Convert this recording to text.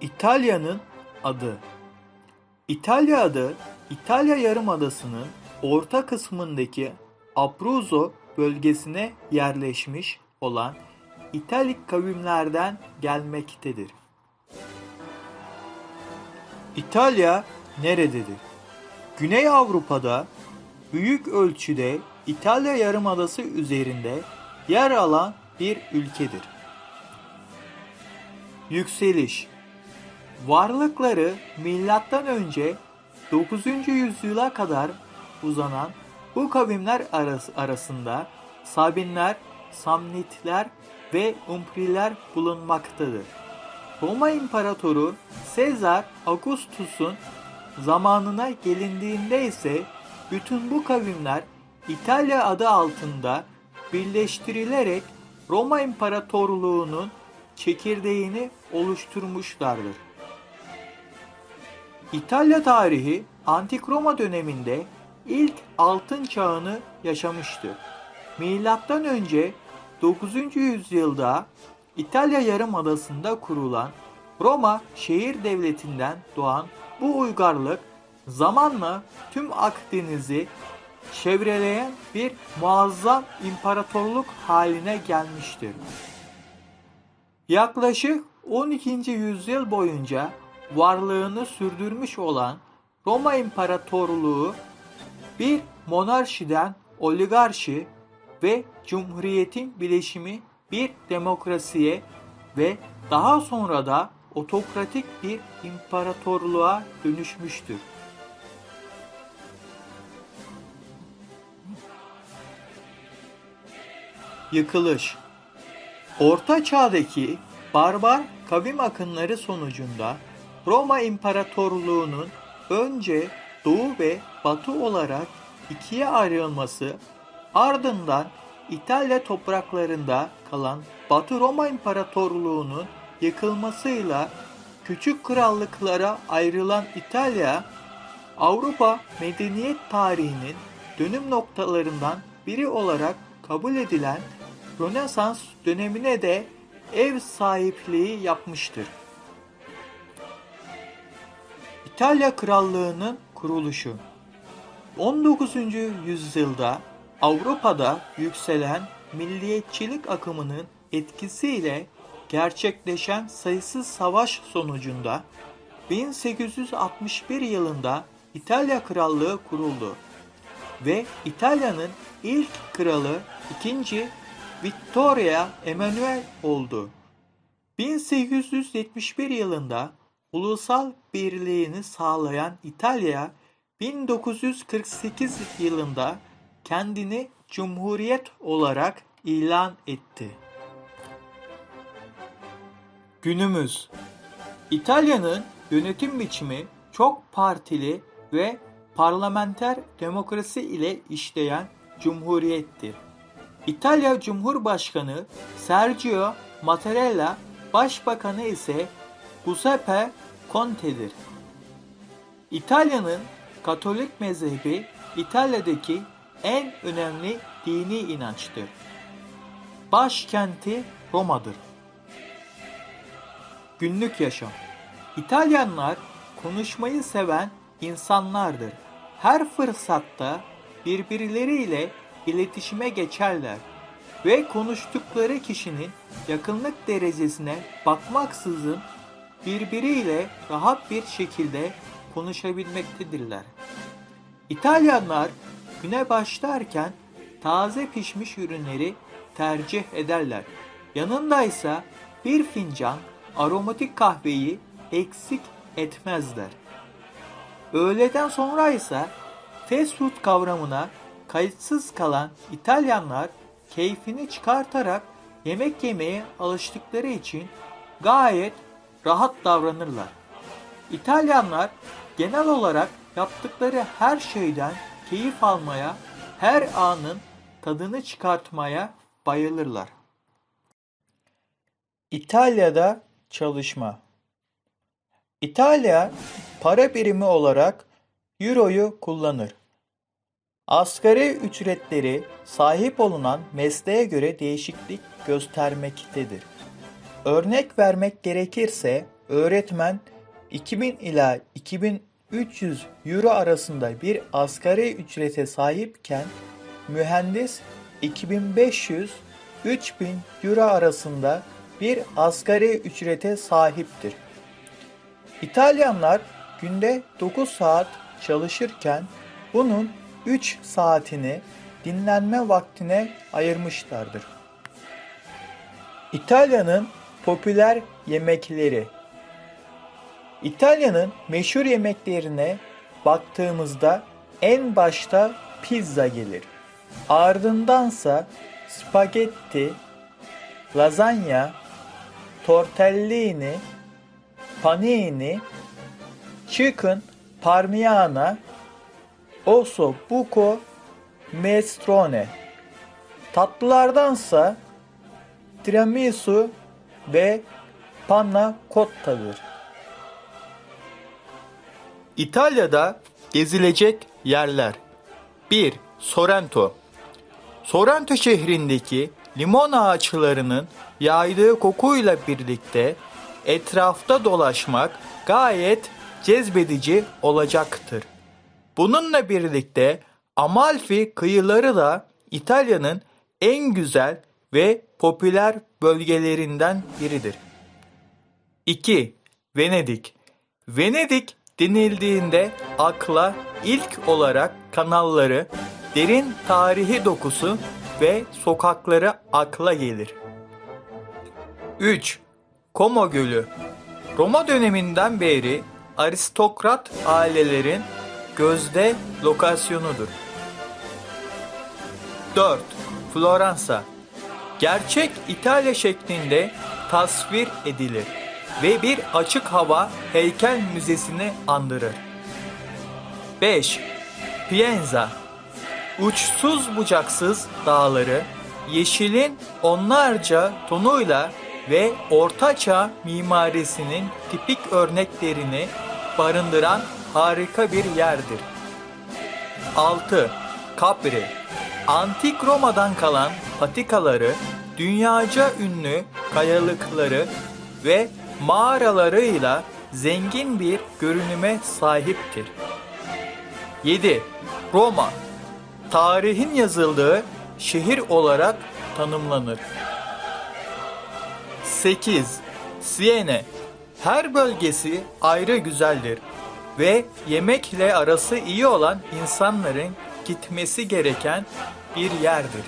İtalya'nın adı İtalya adı İtalya Yarımadası'nın orta kısmındaki Abruzzo bölgesine yerleşmiş olan İtalik kavimlerden gelmektedir. İtalya nerededir? Güney Avrupa'da büyük ölçüde İtalya Yarımadası üzerinde yer alan bir ülkedir. Yükseliş Varlıkları milattan önce 9. yüzyıla kadar uzanan bu kavimler arası, arasında Sabinler, Samnitler ve Umbriler bulunmaktadır. Roma İmparatoru Sezar Augustus'un zamanına gelindiğinde ise bütün bu kavimler İtalya adı altında birleştirilerek Roma İmparatorluğu'nun çekirdeğini oluşturmuşlardır. İtalya tarihi Antik Roma döneminde ilk altın çağını yaşamıştır. Milattan önce 9. yüzyılda İtalya Yarımadası'nda kurulan Roma şehir devletinden doğan bu uygarlık zamanla tüm Akdeniz'i çevreleyen bir muazzam imparatorluk haline gelmiştir. Yaklaşık 12. yüzyıl boyunca varlığını sürdürmüş olan Roma İmparatorluğu bir monarşiden oligarşi ve cumhuriyetin bileşimi bir demokrasiye ve daha sonra da otokratik bir imparatorluğa dönüşmüştür. Yıkılış Orta Çağ'daki barbar kavim akınları sonucunda Roma İmparatorluğu'nun önce Doğu ve Batı olarak ikiye ayrılması ardından İtalya topraklarında kalan Batı Roma İmparatorluğu'nun yıkılmasıyla küçük krallıklara ayrılan İtalya, Avrupa medeniyet tarihinin dönüm noktalarından biri olarak kabul edilen Rönesans dönemine de ev sahipliği yapmıştır. İtalya Krallığı'nın kuruluşu 19. yüzyılda Avrupa'da yükselen milliyetçilik akımının etkisiyle gerçekleşen sayısız savaş sonucunda 1861 yılında İtalya Krallığı kuruldu ve İtalya'nın ilk kralı 2. Vittoria Emanuel oldu. 1871 yılında ulusal birliğini sağlayan İtalya 1948 yılında kendini cumhuriyet olarak ilan etti. Günümüz İtalya'nın yönetim biçimi çok partili ve parlamenter demokrasi ile işleyen cumhuriyettir. İtalya Cumhurbaşkanı Sergio Mattarella, Başbakanı ise Giuseppe Conte'dir. İtalya'nın Katolik mezhebi İtalya'daki en önemli dini inançtır. Başkenti Roma'dır. Günlük yaşam İtalyanlar konuşmayı seven insanlardır. Her fırsatta birbirleriyle iletişime geçerler ve konuştukları kişinin yakınlık derecesine bakmaksızın birbiriyle rahat bir şekilde konuşabilmektedirler. İtalyanlar güne başlarken taze pişmiş ürünleri tercih ederler. Yanında ise bir fincan aromatik kahveyi eksik etmezler. Öğleden sonra ise fast food kavramına kayıtsız kalan İtalyanlar keyfini çıkartarak yemek yemeye alıştıkları için gayet rahat davranırlar. İtalyanlar genel olarak yaptıkları her şeyden keyif almaya, her anın tadını çıkartmaya bayılırlar. İtalya'da çalışma İtalya para birimi olarak Euro'yu kullanır. Asgari ücretleri sahip olunan mesleğe göre değişiklik göstermektedir. Örnek vermek gerekirse öğretmen 2000 ila 2300 euro arasında bir asgari ücrete sahipken mühendis 2500 3000 euro arasında bir asgari ücrete sahiptir. İtalyanlar günde 9 saat çalışırken bunun 3 saatini dinlenme vaktine ayırmışlardır. İtalya'nın popüler yemekleri İtalya'nın meşhur yemeklerine baktığımızda en başta pizza gelir. Ardındansa spagetti, lazanya, tortellini, panini, chicken parmigiana, osso buco, minestrone. Tatlılardansa tiramisu ve panna cotta'dır. İtalya'da gezilecek yerler 1. Sorrento Sorrento şehrindeki limon ağaçlarının yaydığı kokuyla birlikte etrafta dolaşmak gayet cezbedici olacaktır. Bununla birlikte Amalfi kıyıları da İtalya'nın en güzel ve popüler bölgelerinden biridir. 2. Venedik Venedik denildiğinde akla ilk olarak kanalları, derin tarihi dokusu ve sokakları akla gelir. 3. Como Gölü Roma döneminden beri aristokrat ailelerin gözde lokasyonudur. 4. Floransa Gerçek İtalya şeklinde tasvir edilir ve bir açık hava heykel müzesini andırır. 5. Pienza Uçsuz bucaksız dağları, yeşilin onlarca tonuyla ve ortaçağ mimarisinin tipik örneklerini barındıran harika bir yerdir. 6. Capri Antik Roma'dan kalan patikaları, dünyaca ünlü kayalıkları ve mağaralarıyla zengin bir görünüme sahiptir. 7. Roma Tarihin yazıldığı şehir olarak tanımlanır. 8. Siene Her bölgesi ayrı güzeldir ve yemekle arası iyi olan insanların gitmesi gereken bir yerdir.